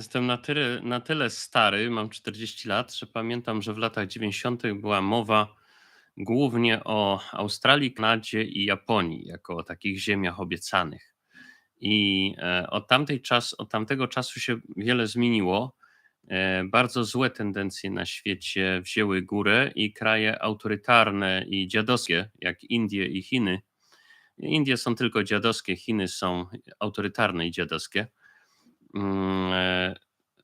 Jestem na tyle, na tyle stary, mam 40 lat, że pamiętam, że w latach 90. była mowa głównie o Australii, Kanadzie i Japonii, jako o takich ziemiach obiecanych. I e, od, tamtej czas, od tamtego czasu się wiele zmieniło. E, Bardzo złe tendencje na świecie wzięły górę i kraje autorytarne i dziadowskie, jak Indie i Chiny. Indie są tylko dziadowskie, Chiny są autorytarne i dziadowskie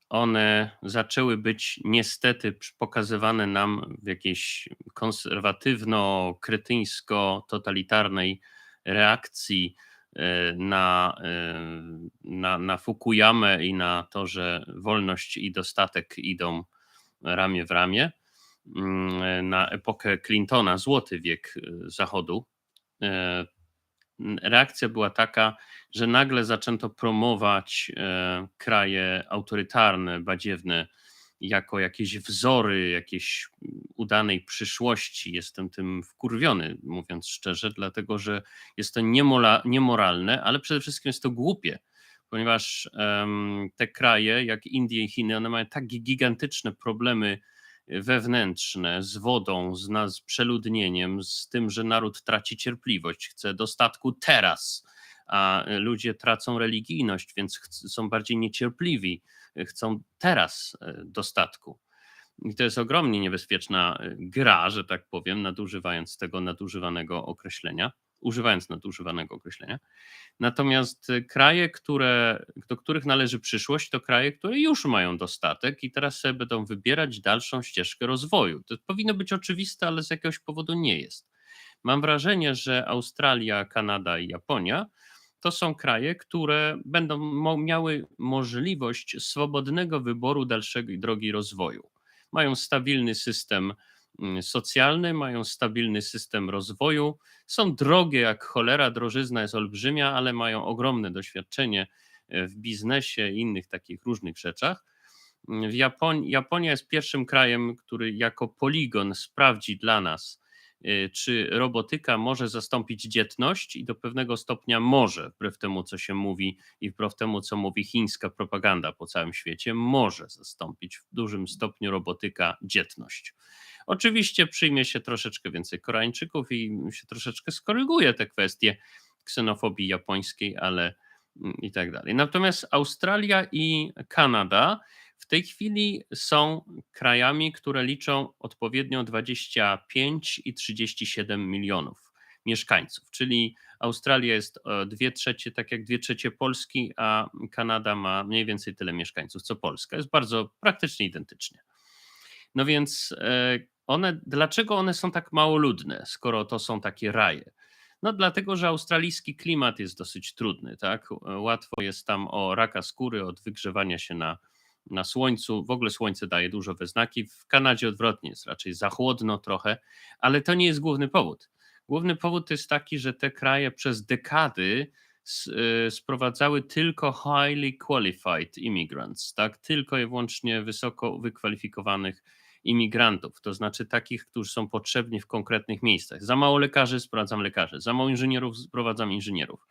one zaczęły być niestety pokazywane nam w jakiejś konserwatywno-kretyńsko-totalitarnej reakcji e, na, e, na, na Fukuyamę i na to, że wolność i dostatek idą ramię w ramię. Mm, Na epokę Clintona, złoty wiek e, Zachodu. Reakcja była taka, że nagle zaczęto promować e, kraje autorytarne, badziewne, jako jakieś wzory jakiejś udanej przyszłości. Jestem tym wkurwiony, mówiąc szczerze, dlatego że jest to niemola, niemoralne, ale przede wszystkim jest to głupie, ponieważ em, te kraje, jak Indie i Chiny, one mają tak gigantyczne problemy wewnętrzne z wodą, z, z przeludnieniem, z tym, że naród traci cierpliwość, chce dostatku teraz, a ludzie tracą religijność, więc są bardziej niecierpliwi, chcą teraz e, dostatku. I to jest ogromnie niebezpieczna e, gra, że tak powiem, nadużywając tego nadużywanego określenia, używając nadużywanego określenia. Natomiast e, kraje, które, do których należy przyszłość, to kraje, które już mają dostatek i teraz sobie będą wybierać dalszą ścieżkę rozwoju. To powinno być oczywiste, ale z jakiegoś powodu nie jest. Mam wrażenie, że Australia, Kanada i Japonia to są kraje, które będą miały możliwość swobodnego wyboru dalszej drogi rozwoju. Mają stabilny system socjalny, mają stabilny system rozwoju, są drogie jak cholera, drożyzna jest olbrzymia, ale mają ogromne doświadczenie e, w biznesie i innych takich różnych rzeczach. Mm, W Japonii, Japonia jest pierwszym krajem, który jako poligon sprawdzi dla nas, czy robotyka może zastąpić dzietność i do pewnego stopnia może, wbrew temu, co się mówi i wbrew temu, co mówi chińska propaganda po całym świecie, może zastąpić w dużym stopniu robotyka dzietność. Oczywiście przyjmie się troszeczkę więcej Koreańczyków i się troszeczkę skoryguje te kwestie ksenofobii japońskiej, ale mm, i tak dalej. Natomiast Australia i Kanada w tej chwili są krajami, które liczą odpowiednio 25 i 37 milionów mieszkańców, czyli Australia jest e, dwie trzecie, tak jak dwie trzecie Polski, a Kanada ma mniej więcej tyle mieszkańców co Polska. Jest bardzo praktycznie identycznie. No więc e, one, dlaczego one są tak mało ludne, skoro to są takie raje? No dlatego, że australijski klimat jest dosyć trudny, tak? Łatwo jest tam o raka skóry, od wygrzewania się na, na słońcu. W ogóle słońce daje dużo we znaki. W Kanadzie odwrotnie jest raczej za chłodno trochę, ale to nie jest główny powód. Główny powód jest taki, że te kraje przez dekady y, sprowadzały tylko highly qualified immigrants, tak? Tylko i wyłącznie wysoko wykwalifikowanych imigrantów, to znaczy takich, którzy są potrzebni w konkretnych miejscach. Za mało lekarzy sprowadzam lekarzy, za mało inżynierów sprowadzam inżynierów.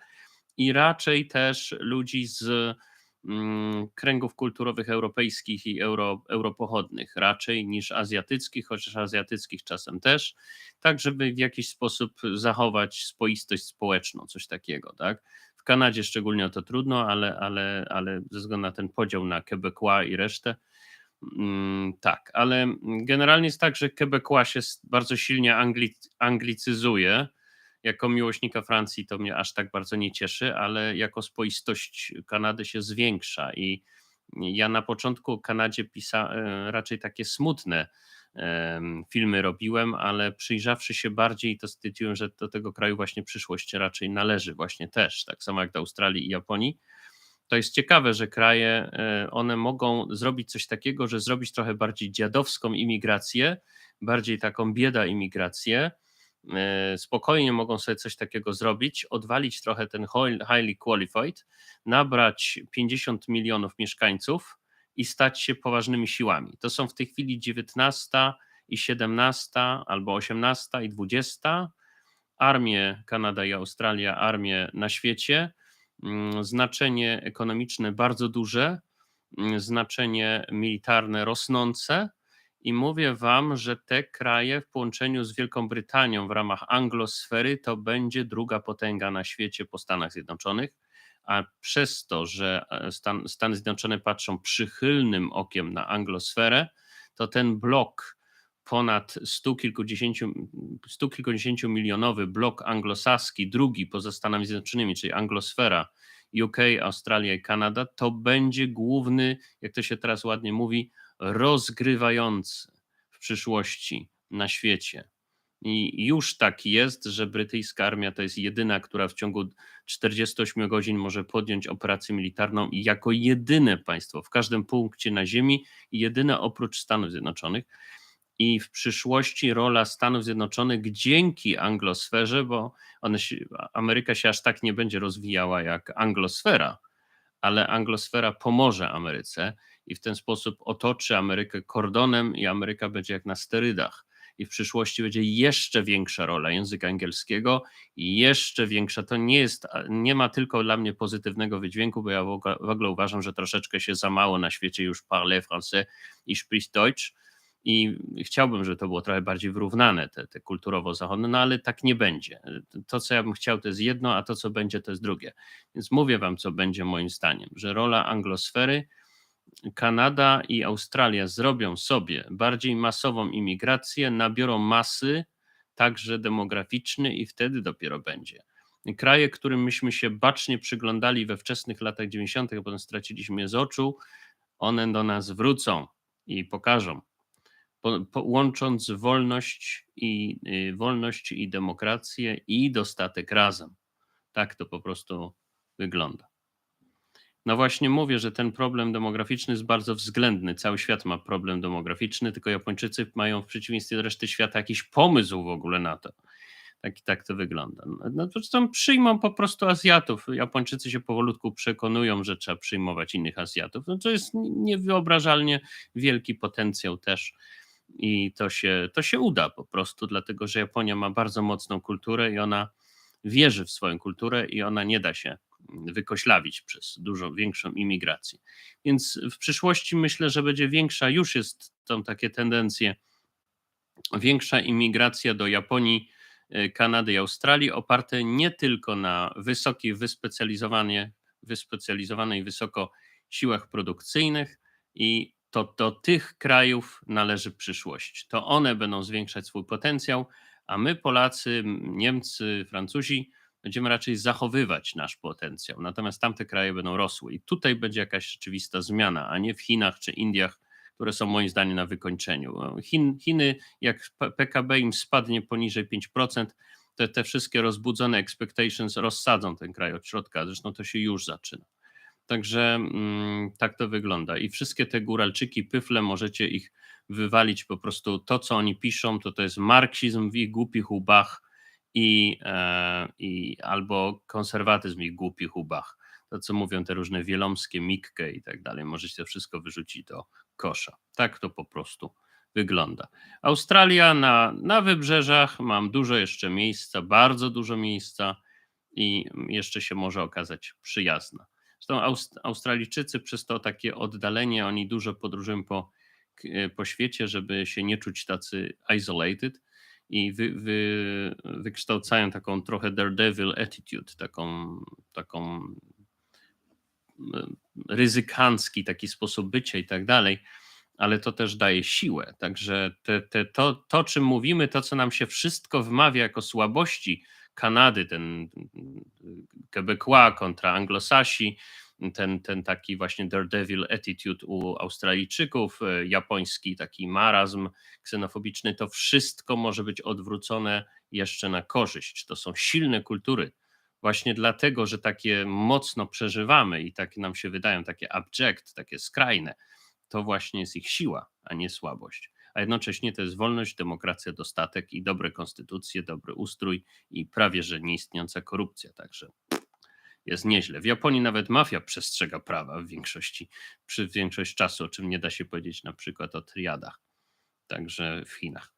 I raczej też ludzi z kręgów kulturowych europejskich i euro, europochodnych, raczej niż azjatyckich, chociaż azjatyckich czasem też, tak żeby w jakiś sposób zachować spoistość społeczną, coś takiego, tak? W Kanadzie szczególnie to trudno, ale, ale, ale ze względu na ten podział na Quebecois i resztę, Mm, tak, ale generalnie jest tak, że Quebecois się bardzo silnie angli, anglicyzuje. Jako miłośnika Francji to mnie aż tak bardzo nie cieszy, ale jako spoistość Kanady się zwiększa i ja na początku o Kanadzie pisa, e, raczej takie smutne em, filmy robiłem, ale przyjrzawszy się bardziej, to stwierdziłem, że do tego kraju właśnie przyszłość raczej należy właśnie też, tak samo jak do Australii i Japonii to jest ciekawe, że kraje, e, one mogą zrobić coś takiego, że zrobić trochę bardziej dziadowską imigrację, bardziej taką bieda imigrację. E, Spokojnie mogą sobie coś takiego zrobić, odwalić trochę ten highly qualified, nabrać 50 milionów mieszkańców i stać się poważnymi siłami. To są w tej chwili 19 i 17, albo 18 i 20 armie Kanada i Australia, armie na świecie, mm, znaczenie ekonomiczne bardzo duże, mm, znaczenie militarne rosnące. I mówię Wam, że te kraje w połączeniu z Wielką Brytanią w ramach anglosfery to będzie druga potęga na świecie po Stanach Zjednoczonych. A przez to, że e, Stan, Stany Zjednoczone patrzą przychylnym okiem na anglosferę, to ten blok ponad stu kilkudziesięciu, stu kilkudziesięciu milionowy blok anglosaski, drugi poza Stanami Zjednoczonymi, czyli anglosfera, UK, Australia i Kanada, to będzie główny, jak to się teraz ładnie mówi, rozgrywający w przyszłości na świecie. I już tak jest, że brytyjska armia to jest jedyna, która w ciągu 48 godzin może podjąć operację militarną jako jedyne państwo w każdym punkcie na Ziemi, jedyne oprócz Stanów Zjednoczonych. I w przyszłości rola Stanów Zjednoczonych dzięki anglosferze, bo one Ameryka się aż tak nie będzie rozwijała jak anglosfera, ale anglosfera pomoże Ameryce i w ten sposób otoczy Amerykę kordonem i Ameryka będzie jak na sterydach. I w przyszłości będzie jeszcze większa rola języka angielskiego jeszcze większa. To nie jest, nie ma tylko dla mnie pozytywnego wydźwięku, bo ja w ogóle, w ogóle uważam, że troszeczkę się za mało na świecie już parle français i spricht Deutsch. I chciałbym, żeby to było trochę bardziej wyrównane, te, te kulturowo-zachodnie, no ale tak nie będzie. To, co ja bym chciał, to jest jedno, a to, co będzie, to jest drugie. Więc mówię Wam, co będzie moim zdaniem, że rola anglosfery Kanada i Australia zrobią sobie bardziej masową imigrację, nabiorą masy, także demograficzny, i wtedy dopiero będzie. Kraje, którym myśmy się bacznie przyglądali we wczesnych latach 90., a potem straciliśmy je z oczu, one do nas wrócą i pokażą. Po, po, łącząc wolność i, y, wolność i demokrację i dostatek razem. Tak to po prostu wygląda. No właśnie mówię, że ten problem demograficzny jest bardzo względny. Cały świat ma problem demograficzny, tylko Japończycy mają w przeciwieństwie do reszty świata jakiś pomysł w ogóle na to. Tak, tak to wygląda. No, zresztą przyjmą po prostu Azjatów. Japończycy się powolutku przekonują, że trzeba przyjmować innych Azjatów. No to jest niewyobrażalnie wielki potencjał też. I to się, to się uda po prostu, dlatego że Japonia ma bardzo mocną kulturę i ona wierzy w swoją kulturę i ona nie da się wykoślawić przez dużo większą imigrację. Więc w przyszłości myślę, że będzie większa, już jest tam takie tendencje, większa imigracja do Japonii, e, Kanady i Australii, oparte nie tylko na wysokiej, wyspecjalizowanej, wysoko siłach produkcyjnych i to do tych krajów należy przyszłość. To one będą zwiększać swój potencjał, a my Polacy, Niemcy, Francuzi będziemy raczej zachowywać nasz potencjał, natomiast tamte kraje będą rosły i tutaj będzie jakaś rzeczywista zmiana, a nie w Chinach czy Indiach, które są moim zdaniem na wykończeniu. Chin, Chiny, jak PKB im spadnie poniżej 5%, to te wszystkie rozbudzone expectations rozsadzą ten kraj od środka, zresztą to się już zaczyna. Także mm, tak to wygląda. I wszystkie te góralczyki, pyfle, możecie ich wywalić po prostu. To, co oni piszą, to to jest marksizm w ich głupich łbach i, e, i albo konserwatyzm w ich głupich łbach. To, co mówią te różne wielomskie, Mikke i tak dalej. Możecie to wszystko wyrzucić do kosza. Tak to po prostu wygląda. Australia na, na wybrzeżach, mam dużo jeszcze miejsca, bardzo dużo miejsca i jeszcze się może okazać przyjazna. Zresztą Aust Australijczycy przez to takie oddalenie, oni dużo podróżują po, po świecie, żeby się nie czuć tacy isolated i wy, wy, wykształcają taką trochę daredevil attitude, taką, taką ryzykancki taki sposób bycia i tak dalej, ale to też daje siłę. Także te, te, to, to, czym mówimy, to, co nam się wszystko wmawia jako słabości Kanady, ten Quebecois kontra Anglosasi, ten, ten taki właśnie daredevil attitude u Australijczyków, e, japoński taki marazm ksenofobiczny, to wszystko może być odwrócone jeszcze na korzyść. To są silne kultury. Właśnie dlatego, że takie mocno przeżywamy i takie nam się wydają, takie abject, takie skrajne, to właśnie jest ich siła, a nie słabość a jednocześnie to jest wolność, demokracja, dostatek i dobre konstytucje, dobry ustrój i prawie że nieistniejąca korupcja. Także jest nieźle. W Japonii nawet mafia przestrzega prawa w większości, przy większość czasu, o czym nie da się powiedzieć na przykład o triadach, także w Chinach.